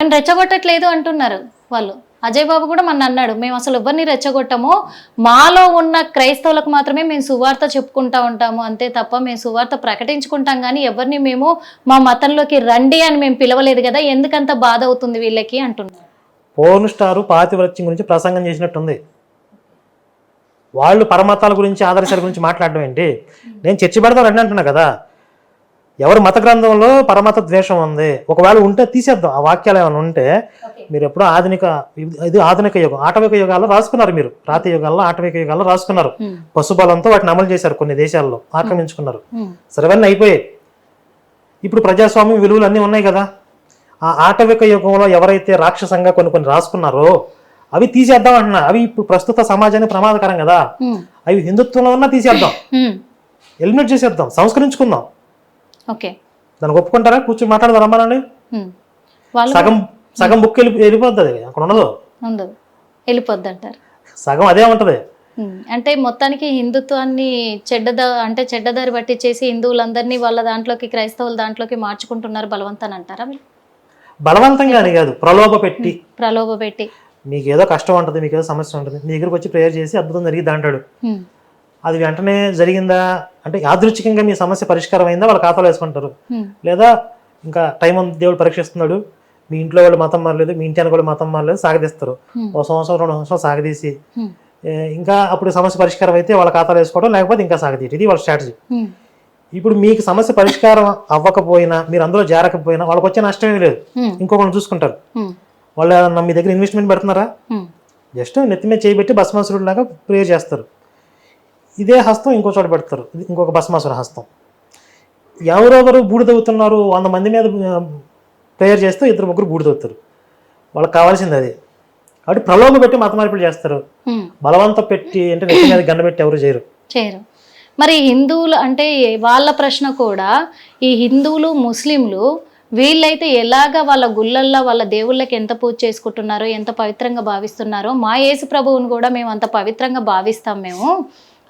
నేను రెచ్చగొట్టట్లేదు అంటున్నారు వాళ్ళు. అజయ్ బాబు కూడా మన అన్నాడు మేము అసలు ఎవరిని రెచ్చగొట్టము? మాలో ఉన్న క్రైస్తవులకు మాత్రమే మేము సువార్త చెప్పుకుంటా ఉంటాము. అంతే తప్ప మేము సువార్త ప్రకటించుకుంటాం కానీ ఎవరిని మేము మా మతంలోకి రండి అని మేము పిలవలేదు కదా ఎందుకంత బాధ అవుతుంది వీళ్ళకి? అంటున్నారు. పోర్న్ స్టారు పాతివ్రత్యం గురించి ప్రసంగం చేసినట్టుంది. వాళ్ళు పరమతాల గురించి ఆదర్శాల గురించి మాట్లాడడం ఏంటి? నేను చర్చి పెడతాను అని అంటున్నా కదా. ఎవరి మత గ్రంథంలో పరమత ద్వేషం ఉంది? ఒకవేళ ఉంటే తీసేద్దాం. ఆ వాక్యాలు ఏమైనా ఉంటే మీరు ఎప్పుడో ఆధునిక ఇది ఆధునిక యుగం ఆటవిక యుగాల్లో రాసుకున్నారు మీరు. రాతి యుగాల్లో ఆటవిక యుగాల్లో రాసుకున్నారు. పశుబలంతో వాటిని అమలు చేశారు కొన్ని దేశాల్లో ఆక్రమించుకున్నారు. సర్వన్నీ అయిపోయాయి. ఇప్పుడు ప్రజాస్వామ్యం విలువలు అన్నీ ఉన్నాయి కదా. ఆ ఆటవిక యుగంలో ఎవరైతే రాక్షసంగా కొన్ని కొన్ని రాసుకున్నారో అవి తీసేద్దాం అంటున్నా అవి ఇప్పుడు ప్రస్తుత సమాజానికి ప్రమాదకరం కదా. అవి హిందుత్వంలో ఉన్నా తీసేద్దాం. ఎలిమినేట్ చేసేద్దాం. సంస్కరించుకుందాం. ఓకే. దానికి ఒప్పుకుంటారా? కూర్చొని మాట్లాడదాం రమ్మనండి సగం సగం బుక్ వెళ్ళి వెళ్ళిపోతుంది అక్కడ ఉండదు. ఉండదు. వెళ్ళిపోద్ది అంటారు. సగం అదే ఉంటది. అంటే మొత్తానికి హిందుత్వాన్ని చెడ్డద అంటే చెడ్డదారి పట్టించేసి హిందువులందరినీ వాళ్ళ దాంట్లోకి క్రైస్తవుల దాంట్లోకి మార్చుకుంటున్నారు బలవంతాన్ని అంటారా మీరు? బలవంతంగా అని కాదు. ప్రలోభ పెట్టి. ప్రలోభ పెట్టి. మీకు ఏదో కష్టం ఉంటుంది మీకు ఏదో సమస్య ఉంటుంది. మీ దగ్గరకు వచ్చి ప్రేయర్ చేసి అద్భుతం జరిగింది అంటాడు. ఉమ్, అది వెంటనే జరిగిందా? అంటే యాదృచ్ఛికంగా మీ సమస్య పరిష్కారం అయిందా? వాళ్ళ ఖాతాలో వేసుకుంటారు. లేదా ఇంకా టైం ఉంది దేవుడు పరీక్షిస్తున్నాడు. మీ ఇంట్లో వాళ్ళు మతం మారలేదు మీ ఇంటి వాళ్ళు మతం మారలేదు సాగదీస్తారు. ఒక సంవత్సరం రెండు సంవత్సరాలు సాగదీసి ఇంకా అప్పుడు సమస్య పరిష్కారం అయితే వాళ్ళ ఖాతాలో వేసుకోవడం లేకపోతే ఇంకా సాగదీయటం. ఇది వాళ్ళ స్ట్రాటజీ. ఇప్పుడు మీకు సమస్య పరిష్కారం అవ్వకపోయినా మీరు అందులో జారకపోయినా వాళ్ళకి వచ్చే నష్టమే లేదు. ఉమ్, ఇంకొకరిని చూసుకుంటారు. వాళ్ళు మీ దగ్గర ఇన్వెస్ట్మెంట్ పెడుతున్నారా? జస్ట్ నెత్తి మీద చేయబెట్టి భస్మాసురుడు లాగా ప్రేయర్ చేస్తారు. ఇదే హస్తం ఇంకో చోట పెడతారు. ఇది ఇంకొక భస్మాసుర హస్తం. ఎవరెవరు బూడిదవుతున్నారు వంద మంది మీద ప్రేయర్ చేస్తే ఇద్దరు ముగ్గురు బూడిదవుతారు. వాళ్ళకి కావాల్సింది అది. కాబట్టి ప్రలోభ పెట్టి మత మార్పిడి చేస్తారు. బలవంత పెట్టి అంటే నెత్తి మీద గండ పెట్టి ఎవరు చేయరు. చేయరు. మరి హిందువులు అంటే వాళ్ళ ప్రశ్న కూడా ఈ హిందువులు ముస్లింలు వీళ్ళైతే ఎలాగ వాళ్ళ గుళ్ళల్లో వాళ్ళ దేవుళ్ళకి ఎంత పూజ చేసుకుంటున్నారో ఎంత పవిత్రంగా భావిస్తున్నారో మా యేసు ప్రభువుని కూడా మేము అంత పవిత్రంగా భావిస్తాం మేము.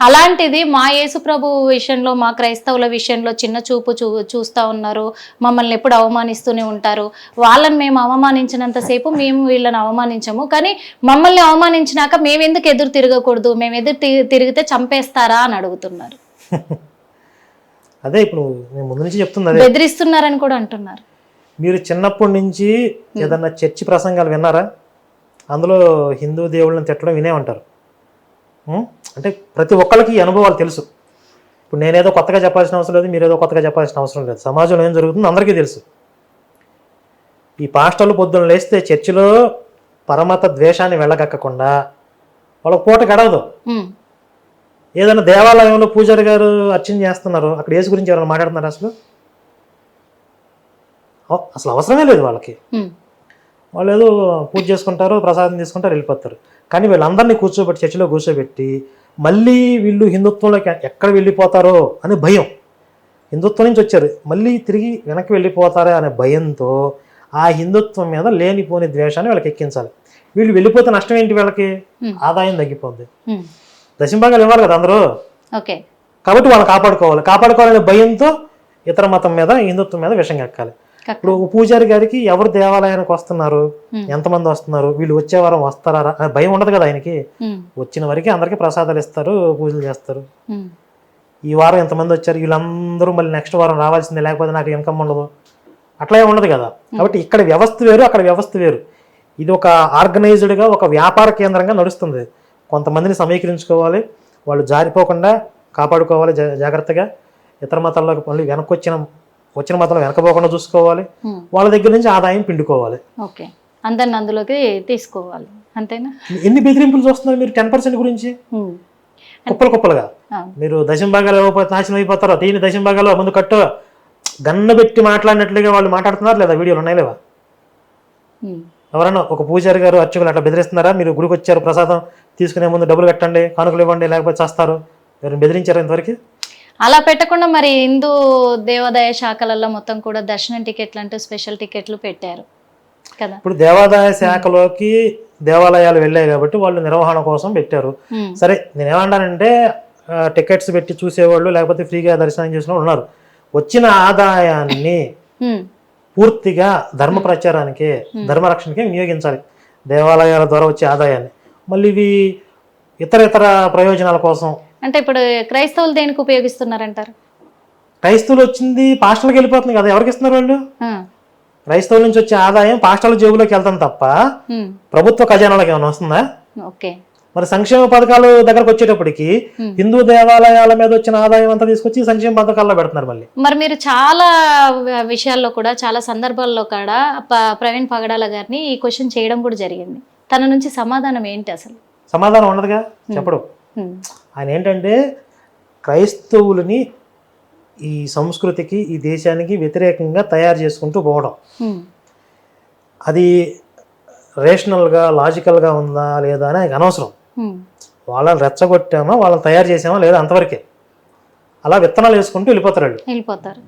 అలాంటిది మా యేసు ప్రభు విషయంలో మా క్రైస్తవుల విషయంలో చిన్న చూపు చూ చూస్తూ ఉన్నారు. మమ్మల్ని ఎప్పుడు అవమానిస్తూనే ఉంటారు. వాళ్ళని మేము అవమానించినంతసేపు మేము వీళ్ళని అవమానించము. కానీ మమ్మల్ని అవమానించినాక మేమెందుకు ఎదురు తిరగకూడదు? మేము ఎదురు తిరిగితే చంపేస్తారా అని అడుగుతున్నారు. అదే ఇప్పుడు నేను ముందు నుంచి చెప్తుంది అదే. బెదిరిస్తున్నారని కూడా అంటున్నారు. మీరు చిన్నప్పటి నుంచి ఏదన్నా చర్చి ప్రసంగాలు విన్నారా? అందులో హిందూ దేవుళ్ళని తిట్టడం వినే ఉంటారు? అంటే ప్రతి ఒక్కరికి ఈ అనుభవాలు తెలుసు. ఇప్పుడు నేనేదో కొత్తగా చెప్పాల్సిన అవసరం లేదు మీరేదో కొత్తగా చెప్పాల్సిన అవసరం లేదు. సమాజంలో ఏం జరుగుతుందో అందరికీ తెలుసు. ఈ పాస్టర్లు పొద్దున్న లేస్తే చర్చిలో పరమత ద్వేషాన్ని వెళ్ళగక్కకుండా వాళ్ళకి పూట గడవదు. ఏదైనా దేవాలయంలో పూజారి గారు అర్చన చేస్తున్నారు అక్కడ యేసు గురించి ఎవరైనా మాట్లాడుతున్నారు అసలు? అసలు అవసరమే లేదు వాళ్ళకి. వాళ్ళు ఏదో పూజ చేసుకుంటారు ప్రసాదం తీసుకుంటారు వెళ్ళిపోతారు. కానీ వీళ్ళందరినీ కూర్చోబెట్టి చర్చిలో కూర్చోబెట్టి మళ్ళీ వీళ్ళు హిందుత్వంలోకి ఎక్కడ వెళ్ళిపోతారో అనే భయం. హిందుత్వం నుంచి వచ్చారు. మళ్ళీ తిరిగి వెనక్కి వెళ్ళిపోతారా అనే భయంతో ఆ హిందుత్వం మీద లేనిపోని ద్వేషాన్ని వీళ్ళకి ఎక్కించాలి. వీళ్ళు వెళ్ళిపోతే నష్టం ఏంటి వీళ్ళకి. ఆదాయం తగ్గిపోద్ది. దశంభాగాలు ఇవ్వాలి కదా అందరూ? ఓకే. కాబట్టి వాళ్ళు కాపాడుకోవాలి. కాపాడుకోవాలనే భయంతో ఇతర మతం మీద హిందుత్వం మీద విషం ఎక్కాలి. ఇప్పుడు పూజారి గారికి ఎవరు దేవాలయానికి వస్తున్నారు. ఎంతమంది వస్తున్నారు? వీళ్ళు వచ్చే వారం వస్తారా? భయం ఉండదు కదా ఆయనకి. వచ్చిన వరకు అందరికీ ప్రసాదాలు ఇస్తారు పూజలు చేస్తారు. ఈ వారం ఎంతమంది వచ్చారు? వీళ్ళందరూ మళ్ళీ నెక్స్ట్ వారం రావాల్సిందే లేకపోతే నాకు ఇన్కమ్ ఉండదు. అట్లా ఉండదు కదా. కాబట్టి ఇక్కడ వ్యవస్థ వేరు అక్కడ వ్యవస్థ వేరు. ఇది ఒక ఆర్గనైజ్డ్గా ఒక వ్యాపార కేంద్రంగా నడుస్తుంది. కొంతమందిని సమీకరించుకోవాలి వాళ్ళు జారిపోకుండా కాపాడుకోవాలి జా- జాగ్రత్తగా. ఇతర మతాల్లోకి మళ్ళీ వెనక్కి వచ్చిన వచ్చిన మతంలో వెనకపోకుండా చూసుకోవాలి. వాళ్ళ దగ్గర నుంచి ఆదాయం పిండుకోవాలి. ఓకే. అందరిని అందులోకి తీసుకోవాలి. అంతేనా? ఎన్ని బెదిరింపులు చూస్తున్నారు మీరు? టెన్ పర్సెంట్ గురించి? కుప్పలు కుప్పలుగా. మీరు దశం భాగాలు ఇవ్వకపోతే నాశనం అయిపోతారో దీని దశం భాగాలు ముందు కట్టు. గన్న పెట్టి మాట్లాడినట్లుగా వాళ్ళు మాట్లాడుతున్నారు లేదా? వీడియోలు ఉన్నాయి లేవా? ఎవరైనా ఒక పూజారి గారు అర్చకులు అట్లా బెదిరిస్తున్నారా? మీరు గుడికి వచ్చారు ప్రసాదం తీసుకునే ముందు డబ్బులు కట్టండి కానుకలు ఇవ్వండి లేకపోతే చేస్తారు. మీరు బెదిరించారు ఇంతవరకు? అలా పెట్టకుండా మరి హిందూ దేవాదాయ శాఖలలో మొత్తం కూడా దర్శనం టికెట్లు అంటూ స్పెషల్ టికెట్లు పెట్టారు కదా? ఇప్పుడు దేవాదాయ శాఖలోకి దేవాలయాలు వెళ్ళాయి కాబట్టి వాళ్ళు నిర్వహణ కోసం పెట్టారు. సరే నేనేమంటానంటే టికెట్స్ పెట్టి చూసేవాళ్ళు లేకపోతే ఫ్రీగా దర్శనం చేసిన వాళ్ళు ఉన్నారు. వచ్చిన ఆదాయాన్ని పూర్తిగా ధర్మ ప్రచారానికే ధర్మరక్షణకే వినియోగించాలి. దేవాలయాల ద్వారా వచ్చే ఆదాయాన్ని. మళ్ళీ ఇవి ఇతర ఇతర ప్రయోజనాల కోసం అంటే ఇప్పుడు క్రైస్తవులు దేనికి ఉపయోగిస్తున్నారంటారు? క్రైస్తవులు వచ్చింది పాస్టర్లకు వెళ్ళిపోతుంది కదా. ఎవరికి ఇస్తున్నారు వాళ్ళు? క్రైస్తవుల నుంచి వచ్చే ఆదాయం పాస్టర్ల జేబులోకి వెళ్తాం తప్ప ప్రభుత్వ ఖజానాలకు ఏమైనా వస్తుందా? ఓకే. మరి సంక్షేమ పథకాలు దగ్గరకు వచ్చేటప్పటికి. హిందూ దేవాలయాల మీద వచ్చిన ఆదాయం అంతా తీసుకొచ్చి సంక్షేమ పథకాల్లో పెడుతున్నారు మళ్ళీ. మరి మీరు చాలా విషయాల్లో కూడా చాలా సందర్భాల్లో కూడా ప్రవీణ్ పగడాల గారిని ఈ క్వశ్చన్ చేయడం కూడా జరిగింది. తన నుంచి సమాధానం ఏంటి అసలు? సమాధానం ఉండదుగా? చెప్పడు. ఆయన ఏంటంటే క్రైస్తవులని ఈ సంస్కృతికి ఈ దేశానికి వ్యతిరేకంగా తయారు చేసుకుంటూ పోవడం. అది రేషనల్గా లాజికల్గా ఉందా లేదా అని అనవసరం. వాళ్ళని రెచ్చగొట్టామా వాళ్ళని తయారు చేసామా లేదా అంతవరకే. అలా విత్తనాలు వేసుకుంటూ వెళ్ళిపోతారు వాళ్ళు. వెళ్ళిపోతారు.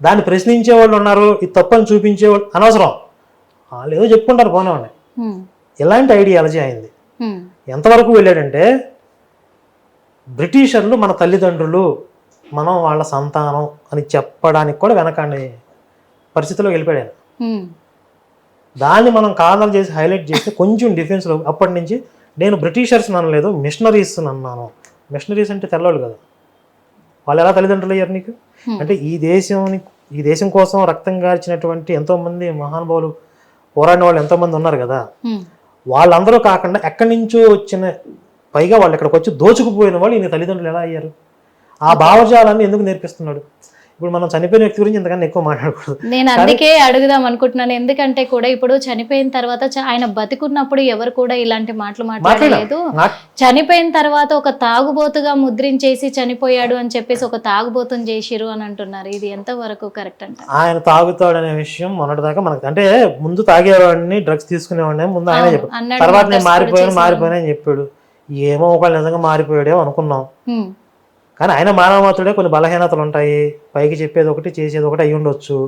దాన్ని ప్రశ్నించే వాళ్ళు ఉన్నారు ఇది తప్పని చూపించే వాళ్ళు అనవసరం. వాళ్ళు ఏదో చెప్పుకుంటారు పోనే ఇలాంటి ఐడియాలజీ అయింది ఎంతవరకు వెళ్ళాడంటే బ్రిటిషర్లు మన తల్లిదండ్రులు మనం వాళ్ళ సంతానం అని చెప్పడానికి కూడా వెనకాండి పరిస్థితిలో వెళ్ళిపోయాడు. ఉమ్, దాన్ని మనం కాదలు చేసి హైలైట్ చేస్తే కొంచెం డిఫెన్స్లో అప్పటి నుంచి నేను బ్రిటిషర్స్ అనలేదు మిషనరీస్ అన్నాను. మిషనరీస్ అంటే తెల్లవాళ్ళు కదా. వాళ్ళు ఎలా తల్లిదండ్రులు అయ్యారు నీకు. అంటే ఈ దేశం ఈ దేశం కోసం రక్తం గార్చినటువంటి ఎంతోమంది మహానుభావులు పోరాడిన వాళ్ళు ఎంతోమంది ఉన్నారు కదా. వాళ్ళందరూ కాకుండా ఎక్కడి నుంచో వచ్చిన పైగా వాళ్ళు ఇక్కడికి వచ్చి దోచుకుపోయిన వాళ్ళు ఈయన తల్లిదండ్రులు ఎలా అయ్యారు? ఆ భావజాలాన్ని ఎందుకు నేర్పిస్తున్నాడు? ఇప్పుడు మనం చనిపోయిన వ్యక్తి గురించి ఇంతకన్నా ఎక్కువ మాట్లాడకూడదు. నేను అందుకే అడుగుదాం అనుకుంటున్నాను. ఎందుకంటే కూడా ఇప్పుడు చనిపోయిన తర్వాత ఆయన బతికున్నప్పుడు ఎవరు కూడా ఇలాంటి మాటలు మాట్లాడలేదు. చనిపోయిన తర్వాత ఒక తాగుబోతుగా ముద్రించేసి చనిపోయాడు అని చెప్పేసి ఒక తాగుబోతుని చేసిరు అని అంటున్నారు. ఇది ఎంత వరకు కరెక్ట్ అంట? ఆయన తాగుతాడనే విషయం మొన్నటిదాకా మనకు అంటే ముందు తాగేవాడిని డ్రగ్స్ తీసుకునేవాడిని ముందు ఆయనే చెప్పాడు. తర్వాత నేను మారిపోయాను మారిపోయాను అని చెప్పాడు. ఏమో ఒకళ్ళు నిజంగా మారిపోయాడేమో అనుకున్నాం. కానీ ఆయన మానవమాత్రుడే కొన్ని బలహీనతలు ఉంటాయి. పైకి చెప్పేది ఒకటి చేసేది ఒకటి అయి ఉండొచ్చు.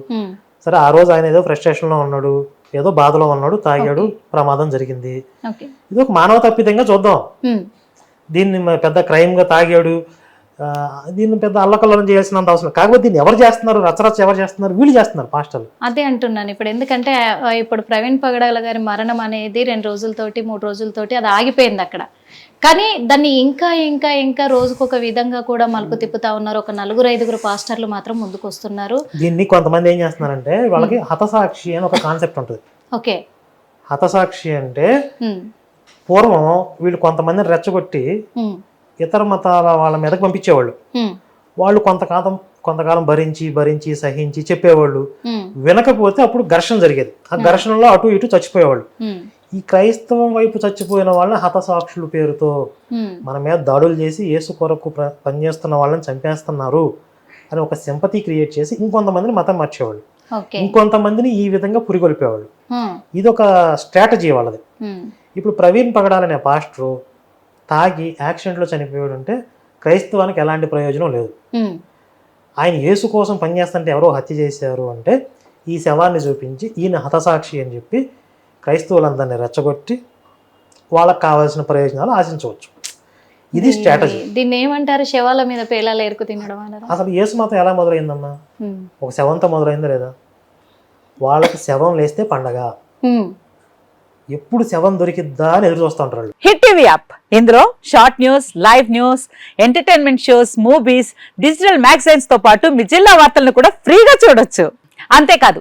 సరే ఆ రోజు ఆయన ఏదో ఫ్రస్ట్రేషన్లో ఉన్నాడు. ఏదో బాధలో ఉన్నాడు తాగాడు ప్రమాదం జరిగింది. ఇది ఒక మానవ తప్పిదంగా చూద్దాం. దీన్ని పెద్ద క్రైమ్గా తాగాడు. దీన్ని పెద్ద అల్లకల్లం చేయాల్సినంత అవసరం కాకపోతే దీన్ని ఎవరు చేస్తున్నారు? రచ్చరచ్చ ఎవరు చేస్తున్నారు? వీళ్ళు చేస్తున్నారు పాస్టర్లు. అదే అంటున్నాను ఇప్పుడు. ఎందుకంటే ఇప్పుడు ప్రవీణ్ పగడాల గారి మరణం అనేది రెండు రోజులతోటి మూడు రోజులతోటి అది ఆగిపోయింది అక్కడ. కానీ దాన్ని ఇంకా ఇంకా ఇంకా రోజుకొక విధంగా కూడా మలుపు తిప్పుతా ఉన్నారు. ఒక నలుగురు ఐదుగురు పాస్టర్లు మాత్రం ముందుకు వస్తున్నారు దీన్ని కొంతమంది ఏం చేస్తున్నారంటే వాళ్ళకి హతసాక్షి అని ఒక కాన్సెప్ట్ ఉంటుంది. ఓకే. హతసాక్షి అంటే పూర్వం వీళ్ళు కొంతమందిని రెచ్చగొట్టి ఇతర మతాల వాళ్ళ మీదకి పంపించేవాళ్ళు. వాళ్ళు కొంతకాలం కొంతకాలం భరించి భరించి సహించి చెప్పేవాళ్ళు. వినకపోతే అప్పుడు ఘర్షణ జరిగేది. ఆ ఘర్షణలో అటు ఇటు చచ్చిపోయేవాళ్ళు. ఈ క్రైస్తవం వైపు చచ్చిపోయిన వాళ్ళని హతసాక్షుల పేరుతో మన మీద దాడులు చేసి యేసు కొరకు పనిచేస్తున్న వాళ్ళని చంపేస్తున్నారు అని ఒక సింపతి క్రియేట్ చేసి ఇంకొంతమందిని మతం మార్చేవాళ్ళు. ఇంకొంతమందిని ఈ విధంగా పురిగొల్పేవాళ్ళు. ఇది ఒక స్ట్రాటజీ వాళ్ళది. ఇప్పుడు ప్రవీణ్ పగడాలనే పాస్టరు తాగి యాక్సిడెంట్లో చనిపోయాడు అంటే క్రైస్తవానికి ఎలాంటి ప్రయోజనం లేదు. ఆయన యేసు కోసం పనిచేస్తుంటే ఎవరో హత్య చేశారు అంటే ఈ శవాన్ని చూపించి ఈయన హతసాక్షి అని చెప్పి క్రైస్తవులందరినీ రెచ్చగొట్టి వాళ్ళకి కావాల్సిన ప్రయోజనాలు ఆశించవచ్చు. ఇది స్ట్రాటజీ. దీన్ని ఏమంటారు? శవాల మీద పేలాలు ఎరుకు తినడం అసలు యేసు మతం ఎలా మొదలైందమ్మా? ఒక శవంతో మొదలైందా లేదా? వాళ్ళకి శవం లేస్తే పండగ. ఎప్పుడు శవం దొరికిద్దా అని ఎదురు చూస్తూ ఉంటారు. Hit TV app. ఇందులో short news live news entertainment shows movies digital మ్యాగజైన్స్తో పాటు మీ జిల్లా వార్తలను కూడా ఫ్రీగా చూడొచ్చు. అంతేకాదు